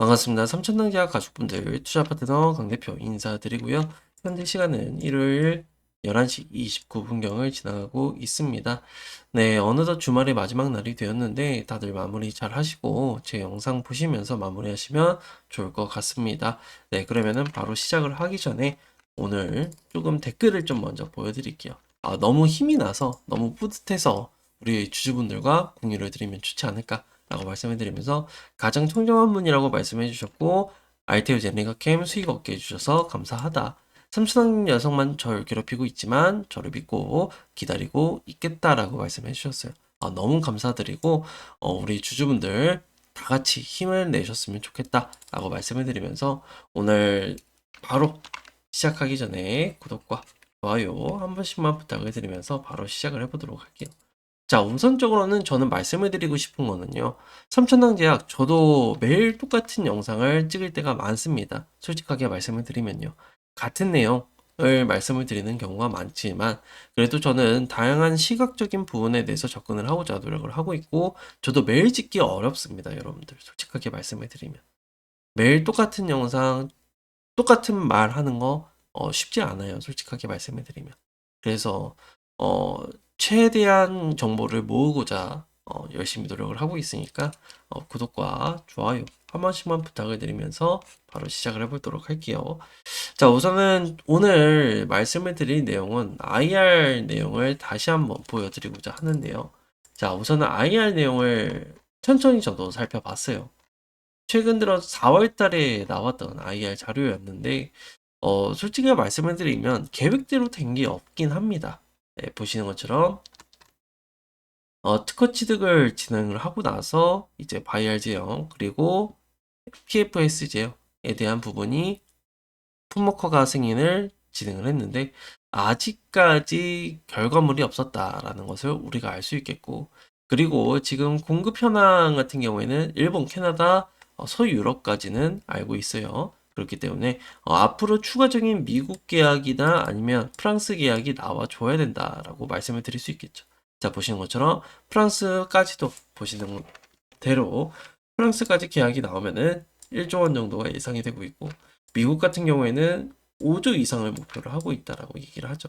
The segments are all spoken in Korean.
반갑습니다. 삼천당제약 가족분들 투자 파트너 강 대표 인사드리고요. 현재 시간은 일요일 11시 29분경을 지나가고 있습니다. 네, 어느덧 주말의 마지막 날이 되었는데 다들 마무리 잘 하시고 제 영상 보시면서 마무리하시면 좋을 것 같습니다. 네, 그러면은 바로 시작을 하기 전에 오늘 조금 댓글을 좀 먼저 보여드릴게요. 아, 너무 힘이 나서 너무 뿌듯해서 우리 주주분들과 공유를 드리면 좋지 않을까 라고 말씀을 드리면서 가장 청정한 분이라고 말씀해 주셨고 알테오 제네가 캠 수익 얻게 해주셔서 감사하다. 삼순한 여성만 저를 괴롭히고 있지만 저를 믿고 기다리고 있겠다라고 말씀해 주셨어요. 아, 너무 감사드리고 어, 우리 주주분들 다 같이 힘을 내셨으면 좋겠다라고 말씀을 드리면서 오늘 바로 시작하기 전에 구독과 좋아요 한 번씩만 부탁을 드리면서 바로 시작을 해보도록 할게요. 자, 우선적으로는 저는 말씀을 드리고 싶은 거는요. 삼천당 제약 저도 매일 똑같은 영상을 찍을 때가 많습니다. 솔직하게 말씀을 드리면요. 같은 내용을 말씀을 드리는 경우가 많지만 그래도 저는 다양한 시각적인 부분에 대해서 접근을 하고자 노력을 하고 있고 저도 매일 찍기 어렵습니다, 여러분들. 솔직하게 말씀을 드리면. 매일 똑같은 영상, 똑같은 말 하는 거 어, 쉽지 않아요. 솔직하게 말씀을 드리면. 그래서 어, 최대한 정보를 모으고자 어, 열심히 노력을 하고 있으니까 어, 구독과 좋아요 한 번씩만 부탁을 드리면서 바로 시작을 해보도록 할게요. 자, 우선은 오늘 말씀을 드릴 내용은 IR 내용을 다시 한번 보여드리고자 하는데요. 자, 우선은 IR 내용을 천천히 저도 살펴봤어요. 최근 들어 4월 달에 나왔던 IR 자료였는데, 어, 솔직히 말씀을 드리면 계획대로 된 게 없긴 합니다. 네, 보시는 것처럼 어, 특허 취득을 진행을 하고 나서 이제 바이알 제형 그리고 PFS 제형에 대한 부분이 품목허가 승인을 진행을 했는데 아직까지 결과물이 없었다라는 것을 우리가 알 수 있겠고 그리고 지금 공급 현황 같은 경우에는 일본, 캐나다, 어, 서유럽까지는 알고 있어요. 그렇기 때문에 어, 앞으로 추가적인 미국 계약이나 아니면 프랑스 계약이 나와줘야 된다라고 말씀을 드릴 수 있겠죠. 자, 보시는 것처럼 프랑스까지도 보시는 대로 프랑스까지 계약이 나오면은 1조 원 정도가 예상이 되고 있고 미국 같은 경우에는 5조 이상을 목표로 하고 있다라고 얘기를 하죠.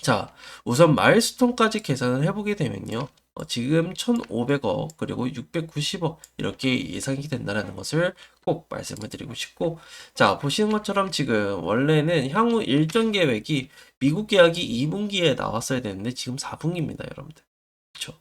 자, 우선 마일스톤까지 계산을 해보게 되면요. 어, 지금 1,500억 그리고 690억 이렇게 예상이 된다는 것을 꼭 말씀을 드리고 싶고 자 보시는 것처럼 지금 원래는 향후 일정 계획이 미국 계약이 2분기에 나왔어야 되는데 지금 4분기입니다 여러분들. 그렇죠?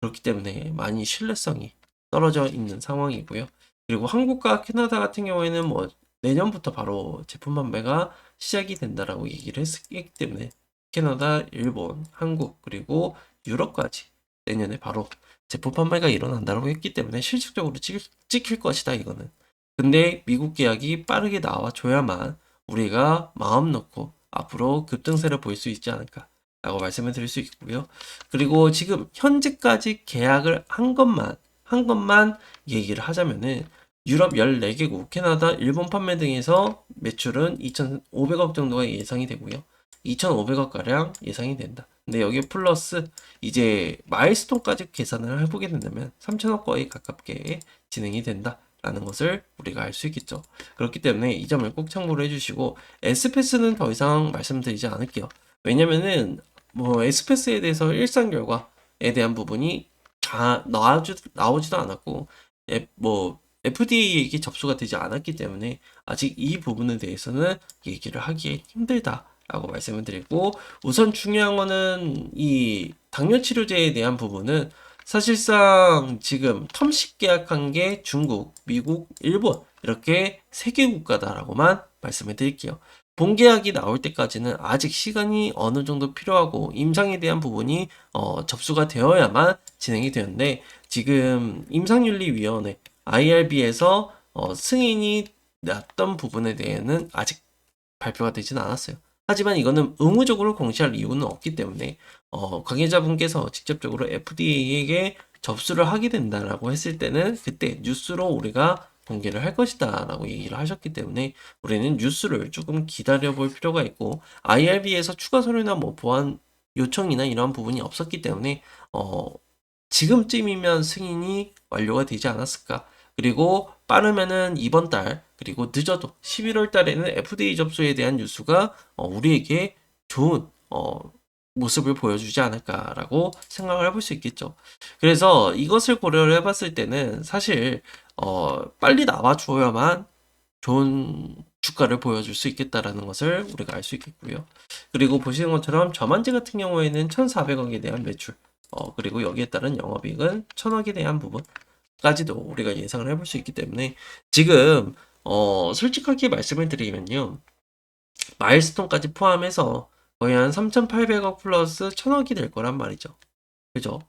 그렇기 때문에 많이 신뢰성이 떨어져 있는 상황이고요. 그리고 한국과 캐나다 같은 경우에는 뭐 내년부터 바로 제품 판매가 시작이 된다라고 얘기를 했기 때문에 캐나다, 일본, 한국 그리고 유럽까지 내년에 바로 제품 판매가 일어난다고 했기 때문에 실질적으로 찍, 찍힐 것이다 이거는. 근데 미국 계약이 빠르게 나와줘야만 우리가 마음 놓고 앞으로 급등세를 보일 수 있지 않을까 라고 말씀을 드릴 수 있고요. 그리고 지금 현재까지 계약을 한 것만 한 것만 얘기를 하자면은 유럽 14개국, 캐나다, 일본 판매 등에서 매출은 2,500억 정도가 예상이 되고요. 2,500억 가량 예상이 된다. 근데 여기 플러스 이제 마일스톤까지 계산을 해보게 된다면 3천억 거의 가깝게 진행이 된다 라는 것을 우리가 알 수 있겠죠. 그렇기 때문에 이 점을 꼭 참고를 해주시고 에스페스는 더 이상 말씀드리지 않을게요. 왜냐면은 뭐 에스페스에 대해서 일상 결과에 대한 부분이 다 나오지, 나오지도 않았고 에, 뭐 FDA에게 접수가 되지 않았기 때문에 아직 이 부분에 대해서는 얘기를 하기에 힘들다. 라고 말씀을 드리고 우선 중요한 거는 이 당뇨 치료제에 대한 부분은 사실상 지금 텀식 계약한 게 중국, 미국, 일본 이렇게 세 개 국가다라고만 말씀을 드릴게요. 본계약이 나올 때까지는 아직 시간이 어느 정도 필요하고 임상에 대한 부분이 어, 접수가 되어야만 진행이 되는데 지금 임상윤리위원회 IRB에서 어, 승인이 났던 부분에 대해서는 아직 발표가 되지는 않았어요. 하지만 이거는 의무적으로 공시할 이유는 없기 때문에 어, 관계자분께서 직접적으로 FDA에게 접수를 하게 된다라고 했을 때는 그때 뉴스로 우리가 공개를 할 것이다 라고 얘기를 하셨기 때문에 우리는 뉴스를 조금 기다려 볼 필요가 있고 IRB에서 추가 서류나 뭐 보안 요청이나 이러한 부분이 없었기 때문에 어, 지금쯤이면 승인이 완료가 되지 않았을까 그리고 빠르면은 이번 달 그리고 늦어도 11월 달에는 FDA 접수에 대한 뉴스가 어, 우리에게 좋은 어, 모습을 보여주지 않을까라고 생각을 해볼 수 있겠죠. 그래서 이것을 고려를 해봤을 때는 사실 어, 빨리 나와줘야만 좋은 주가를 보여줄 수 있겠다라는 것을 우리가 알 수 있겠고요. 그리고 보시는 것처럼 저만지 같은 경우에는 1,400억에 대한 매출, 어, 그리고 여기에 따른 영업이익은 1,000억에 대한 부분 까지도 우리가 예상을 해볼 수 있기 때문에 지금 어, 솔직하게 말씀을 드리면요. 마일스톤까지 포함해서 거의 한 3,800억 플러스 1,000억이 될 거란 말이죠. 그죠?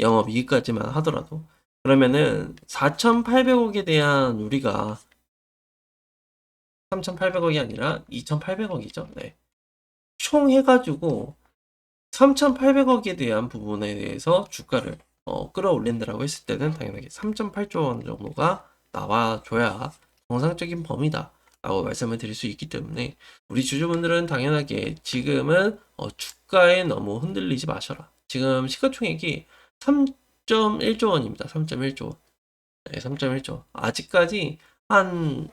영업이익까지만 하더라도. 그러면은 4,800억에 대한 우리가 3,800억이 아니라 2,800억이죠. 네. 총 해가지고 3,800억에 대한 부분에 대해서 주가를 어, 끌어올린다라고 했을 때는 당연하게 3.8조 원 정도가 나와줘야 정상적인 범위다. 라고 말씀을 드릴 수 있기 때문에 우리 주주분들은 당연하게 지금은 어, 주가에 너무 흔들리지 마셔라. 지금 시가총액이 3.1조 원입니다. 3.1조 원. 네, 3.1조 원. 아직까지 한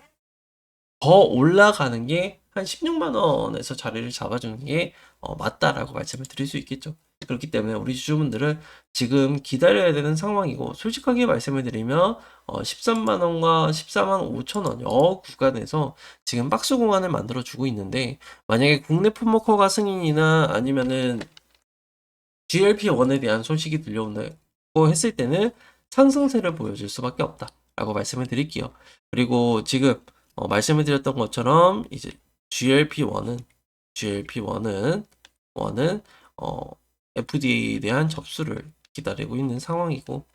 더 올라가는 게 한 16만 원에서 자리를 잡아주는 게 어, 맞다라고 말씀을 드릴 수 있겠죠. 그렇기 때문에 우리 주주분들은 지금 기다려야 되는 상황이고 솔직하게 말씀을 드리면 어, 13만 원과 14만 5천 원여 구간에서 지금 박스 공간을 만들어 주고 있는데 만약에 국내 품목허가 승인이나 아니면은 GLP-1에 대한 소식이 들려온다고 했을 때는 상승세를 보여줄 수밖에 없다라고 말씀을 드릴게요. 그리고 지금 어, 말씀을 드렸던 것처럼 이제 GLP-1은 GLP-1은 1은 어, FDA에 대한 접수를 기다리고 있는 상황이고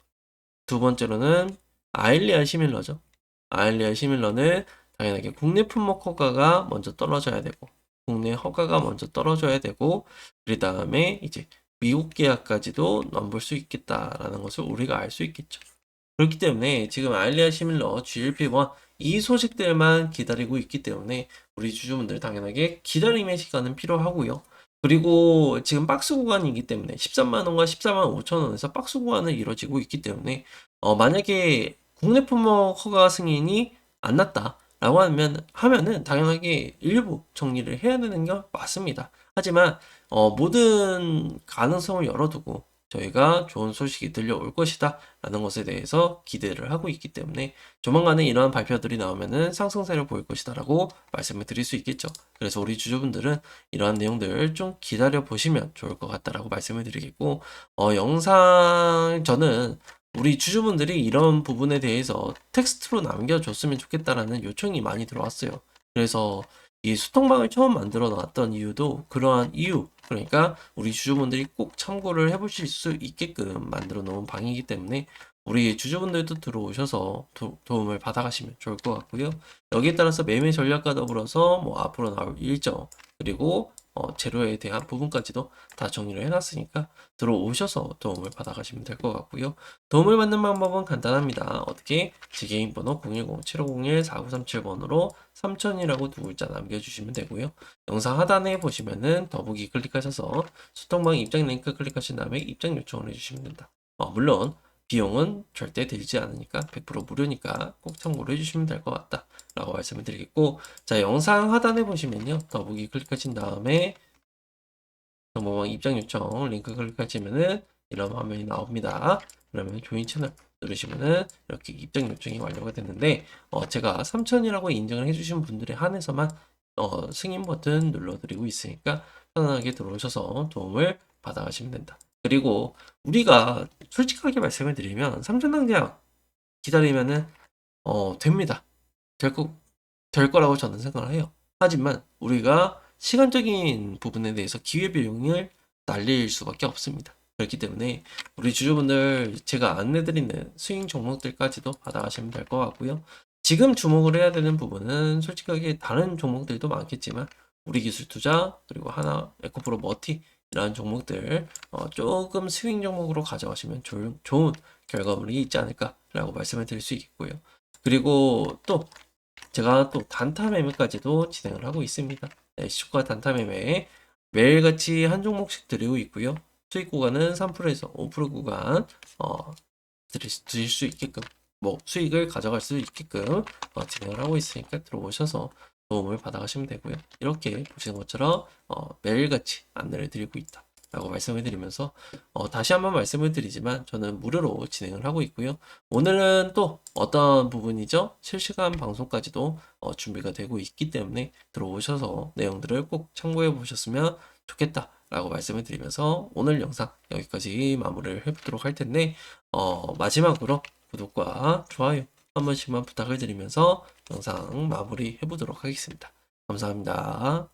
두 번째로는 아일리아 시밀러죠. 아일리아 시밀러는 당연하게 국내 품목 허가가 먼저 떨어져야 되고 국내 허가가 먼저 떨어져야 되고 그 다음에 이제 미국 계약까지도 넘볼 수 있겠다라는 것을 우리가 알 수 있겠죠. 그렇기 때문에 지금 아일리아 시밀러 GLP-1 이 소식들만 기다리고 있기 때문에 우리 주주분들 당연하게 기다림의 시간은 필요하고요. 그리고 지금 박스 구간이기 때문에 13만 원과 14만 5천 원에서 박스 구간을 이루어지고 있기 때문에 어, 만약에 국내 품목 허가 승인이 안 났다 라고 하면 하면은 당연하게 일부 정리를 해야 되는 게 맞습니다. 하지만 어, 모든 가능성을 열어두고 저희가 좋은 소식이 들려올 것이다 라는 것에 대해서 기대를 하고 있기 때문에 조만간에 이러한 발표들이 나오면은 상승세를 보일 것이다 라고 말씀을 드릴 수 있겠죠. 그래서 우리 주주분들은 이러한 내용들을 좀 기다려 보시면 좋을 것 같다라고 말씀을 드리겠고 어, 영상 저는 우리 주주분들이 이런 부분에 대해서 텍스트로 남겨줬으면 좋겠다라는 요청이 많이 들어왔어요. 그래서 이 수통방을 처음 만들어 놨던 이유도 그러한 이유, 그러니까 우리 주주분들이 꼭 참고를 해보실 수 있게끔 만들어 놓은 방이기 때문에 우리 주주분들도 들어오셔서 도, 움을 받아가시면 좋을 것 같고요. 여기에 따라서 매매 전략과 더불어서 뭐 앞으로 나올 일정 그리고 어, 재료에 대한 부분까지도 다 정리를 해놨으니까 들어오셔서 도움을 받아가시면 될 것 같고요. 도움을 받는 방법은 간단합니다. 어떻게 지개인 번호 010-7501-4937번으로 3000이라고 두 글자 남겨주시면 되고요. 영상 하단에 보시면은 더보기 클릭하셔서 수통방 입장 링크 클릭하신 다음에 입장 요청을 해주시면 된다. 어, 물론 비용은 절대 들지 않으니까 100% 무료니까 꼭 참고를 해주시면 될 것 같다 라고 말씀을 드리겠고 자 영상 하단에 보시면요. 더보기 클릭하신 다음에 정보망 입장 요청 링크 클릭하시면은 이런 화면이 나옵니다. 그러면 조인 채널 누르시면은 이렇게 입장 요청이 완료가 됐는데 어, 제가 3000이라고 인증을 해주신 분들에 한해서만 어, 승인 버튼 눌러드리고 있으니까 편안하게 들어오셔서 도움을 받아가시면 된다 그리고 우리가 솔직하게 말씀을 드리면 삼천당 계약 기다리면은 어 됩니다. 될 거, 될 거라고 저는 생각을 해요. 하지만 우리가 시간적인 부분에 대해서 기회 비용을 날릴 수밖에 없습니다. 그렇기 때문에 우리 주주분들 제가 안내드리는 스윙 종목들까지도 받아가시면 될 것 같고요. 지금 주목을 해야 되는 부분은 솔직하게 다른 종목들도 많겠지만 우리 기술 투자 그리고 하나 에코프로 머티 이런 종목들 어, 조금 스윙 종목으로 가져가시면 좋은, 좋은 결과물이 있지 않을까라고 말씀을 드릴 수 있겠고요. 그리고 또 제가 또 단타 매매까지도 진행을 하고 있습니다. 네, 시초가 단타 매매 매일같이 한 종목씩 드리고 있고요. 수익 구간은 3%에서 5% 구간 어, 드릴, 드릴 수 있게끔 뭐 수익을 가져갈 수 있게끔 어, 진행을 하고 있으니까 들어오셔서 도움을 받아가시면 되고요. 이렇게 보시는 것처럼 어, 매일같이 안내를 드리고 있다. 라고 말씀을 드리면서 어, 다시 한번 말씀을 드리지만 저는 무료로 진행을 하고 있고요. 오늘은 또 어떤 부분이죠? 실시간 방송까지도 어, 준비가 되고 있기 때문에 들어오셔서 내용들을 꼭 참고해 보셨으면 좋겠다. 라고 말씀을 드리면서 오늘 영상 여기까지 마무리를 해보도록 할 텐데 어, 마지막으로 구독과 좋아요 한 번씩만 부탁을 드리면서 영상 마무리 해보도록 하겠습니다. 감사합니다.